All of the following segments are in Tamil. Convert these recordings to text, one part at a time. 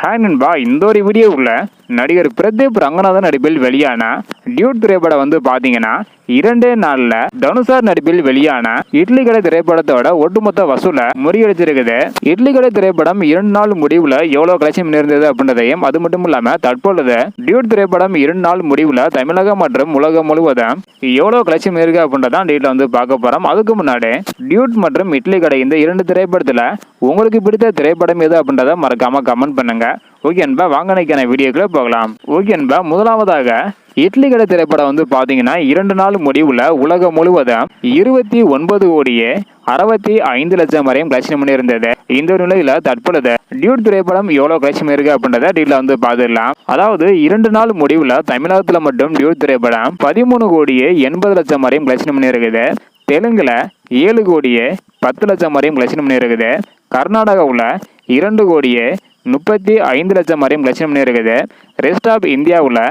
ஹாய் நண்பா இந்த ஒரு வீடியோவுல நடிகர் பிரதீப் ரங்கநாதன் நடிப்பில் வெளியான டியூட் திரைப்படம் வந்து பாத்தீங்கன்னா இரண்டே நாள்ல தனுஷார் நடிப்பில் வெளியான இட்லி கடை திரைப்படத்தோட ஒட்டுமொத்த வசூலை முறியடிச்சிருக்குது. இட்லி கடை திரைப்படம் இரண்டு நாள் முடிவுல எவ்வளவு கலெக்ஷன் இருந்தது அப்படின்றதையும் அது மட்டும் இல்லாம தற்பொழுது டியூட் திரைப்படம் இரண்டு நாள் முடிவுல தமிழகம் மற்றும் உலகம் முழுவதும் எவ்வளவு கலெக்ஷன் இருக்கு அப்படின்றதான் டீட்ல வந்து பார்க்க போறோம். அதுக்கு முன்னாடி டியூட் மற்றும் இட்லி கடை இந்த இரண்டு திரைப்படத்துல உங்களுக்கு பிடித்த திரைப்படம் எது அப்படின்றத மறக்காம கமெண்ட் பண்ணுங்க. ஓகே அன்பா வாங்கினைக்கான வீடியோக்குள்ள போகலாம். ஓகே அன்பா முதலாவதாக இட்லி கடை திரைப்படம் வந்து பார்த்தீங்கன்னா இரண்டு நாள் முடிவுல உலகம் முழுவதும் இருபத்தி ஒன்பது கோடியே அறுபத்தி ஐந்து லட்சம் வரையும் கலெக்ஷன் பண்ணியிருந்தது. இந்த ஒரு நிலையில தற்பொழுது டியூட் திரைப்படம் எவ்வளவு கலெக்ஷன் இருக்கு அப்படின்றத டீட்ல வந்து பார்த்துடலாம் அதாவது இரண்டு நாள் முடிவுல தமிழகத்துல மட்டும் டியூட் திரைப்படம் பதிமூணு கோடியே எண்பது லட்சம் வரையும் கலெக்ஷன் பண்ணியிருக்குது. தெலுங்குல ஏழு கோடியே பத்து லட்சம் வரையும் கலெக்ஷன் பண்ணியிருக்குது. கர்நாடகாவில் இரண்டு கோடியே முப்பத்தி ஐந்து லட்சம் வரையும் கலெக்ஷன் பண்ணியிருக்குது. ரெஸ்ட் ஆஃப் இந்தியாவில்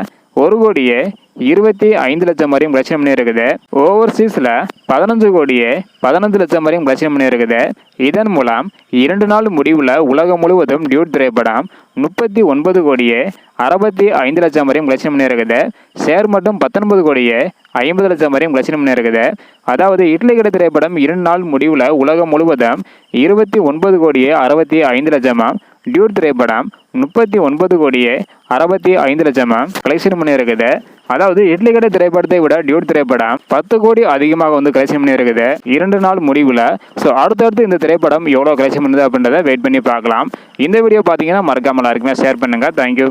ஒரு கோடியே இருபத்தி ஐந்து லட்சம் வரையும் கலெக்ஷன் பண்ணியிருக்குது. ஓவர்சீஸில் பதினஞ்சு கோடியே பதினஞ்சு லட்சம் வரையும் கலெக்ஷன் பண்ணியிருக்குது. இதன் மூலம் இரண்டு நாள் முடிவில் உலகம் முழுவதும் டியூட் திரைப்படம் முப்பத்தி ஒன்பது கோடியே அறுபத்தி ஐந்து லட்சம் வரையும் கலெக்ஷன் பண்ணியிருக்குது. ஷேர் மட்டும் பத்தொன்பது கோடியே ஐம்பது லட்சம் வரையும் கலெக்ஷன் பண்ணியிருக்குது. அதாவது இட்லி கடை திரைப்படம் இரண்டு நாள் முடிவில் உலகம் முழுவதும் இருபத்தி ஒன்பது கோடியே அறுபத்தி ஐந்து லட்சமாக டியூட் திரைப்படம் முப்பத்தி ஒன்பது கோடியே அறுபத்தி ஐந்து லட்சமாக கலெக்ஷன் பண்ணியிருக்குது அதாவது இட்லி கடை திரைப்படத்தை விட டியூட் திரைப்படம் பத்து கோடி அதிகமாக வந்து கலெக்ஷன் பண்ணியிருக்குது இரண்டு நாள் முடிவில். ஸோ அடுத்தடுத்து இந்த திரைப்படம் எவ்வளோ கலெக்ஷன் பண்ணுது அப்படின்றத வெயிட் பண்ணி பார்க்கலாம். இந்த வீடியோ பார்த்தீங்கன்னா மறக்காமல் எல்லாருக்குமே ஷேர் பண்ணுங்கள் தேங்க்யூ